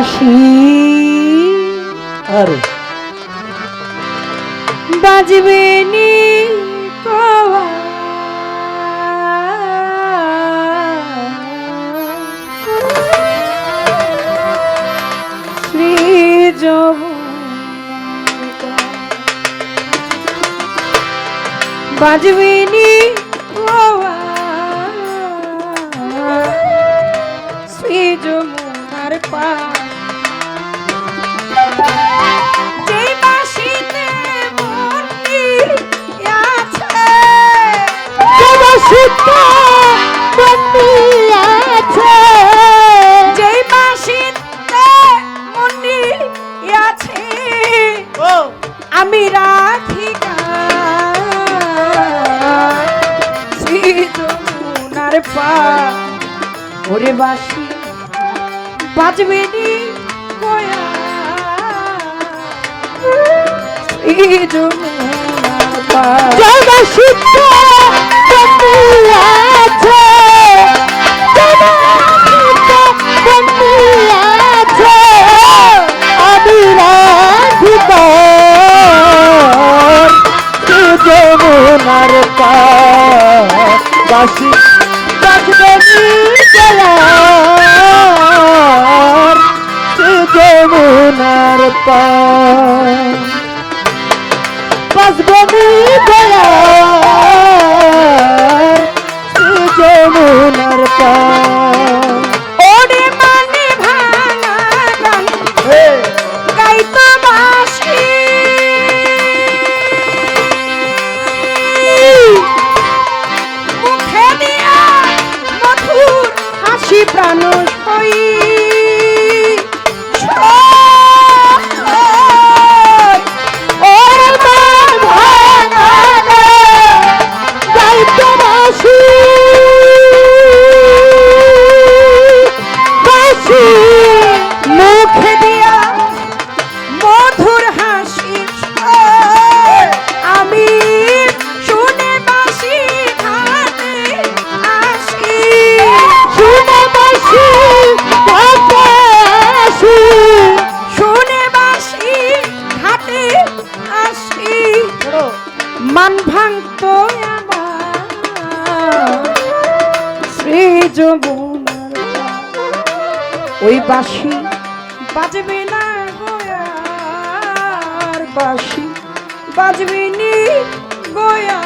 বাসি আরে। বাজবে নি কওয়া শ্রী বাজবে নি বাজবে নি কয়া শ্রী যমুনার পা যমুনার পাশি বাজবে যমুনার পা বাজবে যমুনার পা ওই বাসি বাজবে না গোয়ার বাসি বাজবে নি গোয়া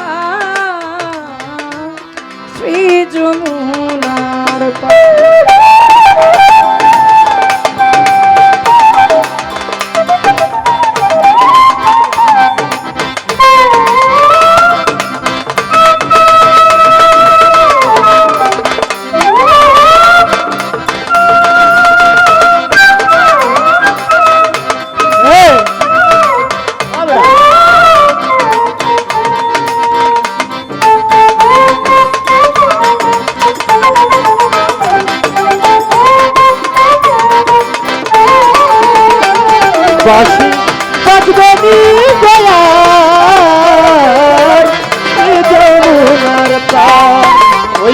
শ্রী যমুনার পা-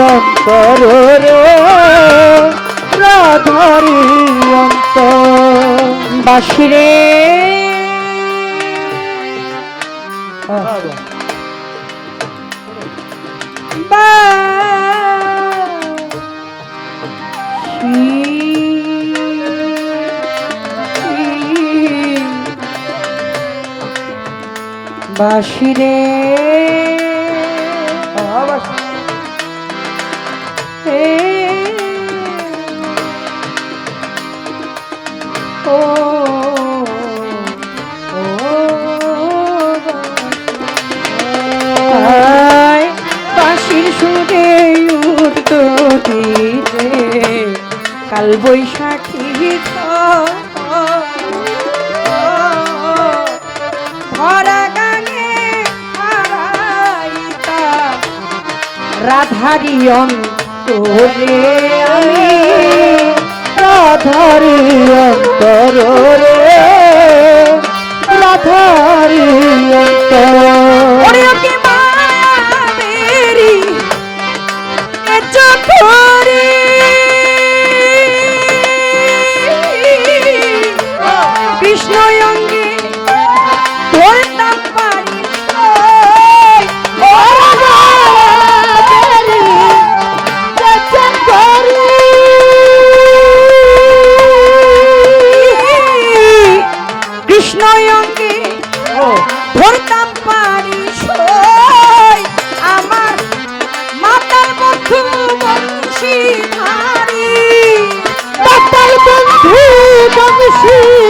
অন্তর রে রাধারি অন্তর। বাঁশিরে। বাঁশিরে। কাল বৈশাখী ভরা গানে রাধারি অন্তরে আমি। রাধারি অন্তরে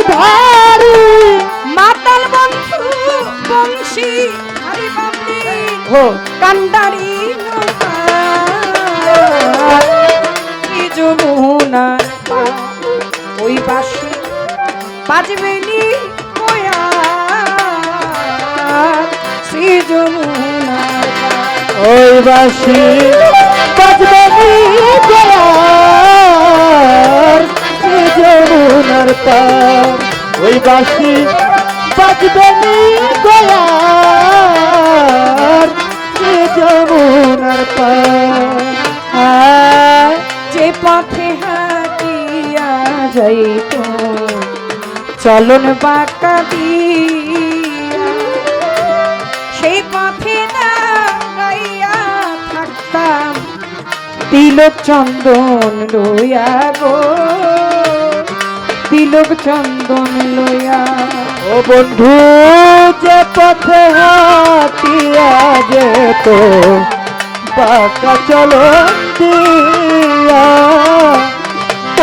বংশীধারী মাতাল বন্ধু বংশী হারি বাবলি ও কান্ডারি পার, ওই পাশে বাজবে নি শ্রী যমুনার ওই বাসি বাজবে গয়ার যমুনার পার ওই বাসি বাজবে গয়ার যমুনার পার। যে পথে হাটিয়া যাইত, চলন বাঁকা সেই পথে তিলক চন্দন লইয়া গো। তিলক চন্দন লইয়া। ও বন্ধু যে পথে হাতিয়া যেত বাঁকা চলো দিয়া।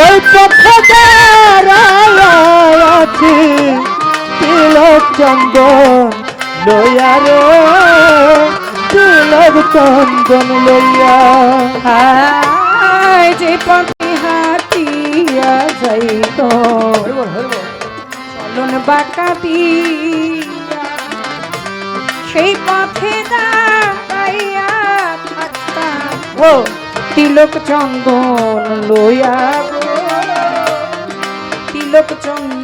ওই পথে আছি তিলক চন্দন লইয়া রে। তিলক চন্দন লইয়া। হায় যে পথে যাইত চলন বাঁকা দিয়া। সেই পথে দাঁড়াইয়া থাকতাম। ও। তিলক চন্দন লইয়া তিলক চন্দন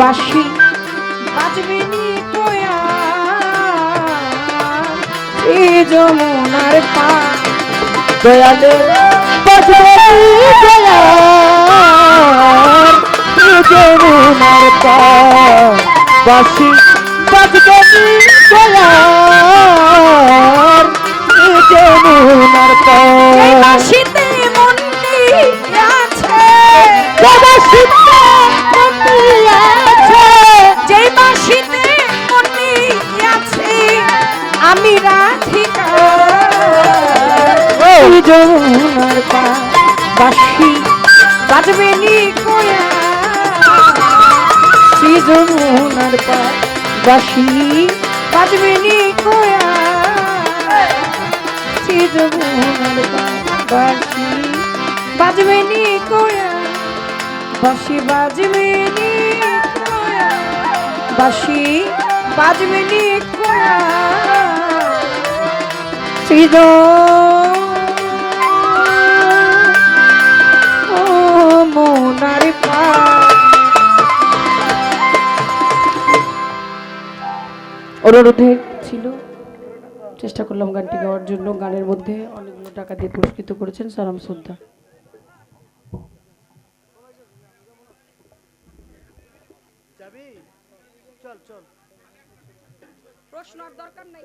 বাসি বাজবে নি কোয়া যমুনার পা দয়ালে বাজবে দয়ার যমুনার পার বাসি বাজবে দয়ার বাসি বাজবে নি শ্রী যমুনার পা বাসি বাজবে নি কোয়া? শ্রী যমুনার পা বাসি, বাজবে নি কোয়া? বাসি বাজবে নি বাসি বাজবে নি কোয়া? শ্রীদ অনুরোধে ছিল। চেষ্টা করলাম গানটি গাওয়ার জন্য। গানের মধ্যে অনেকগুলো টাকা দিয়ে পুরস্কৃত করেছেন সালাম সুদ্দা প্রশ্ন দরকার নাই।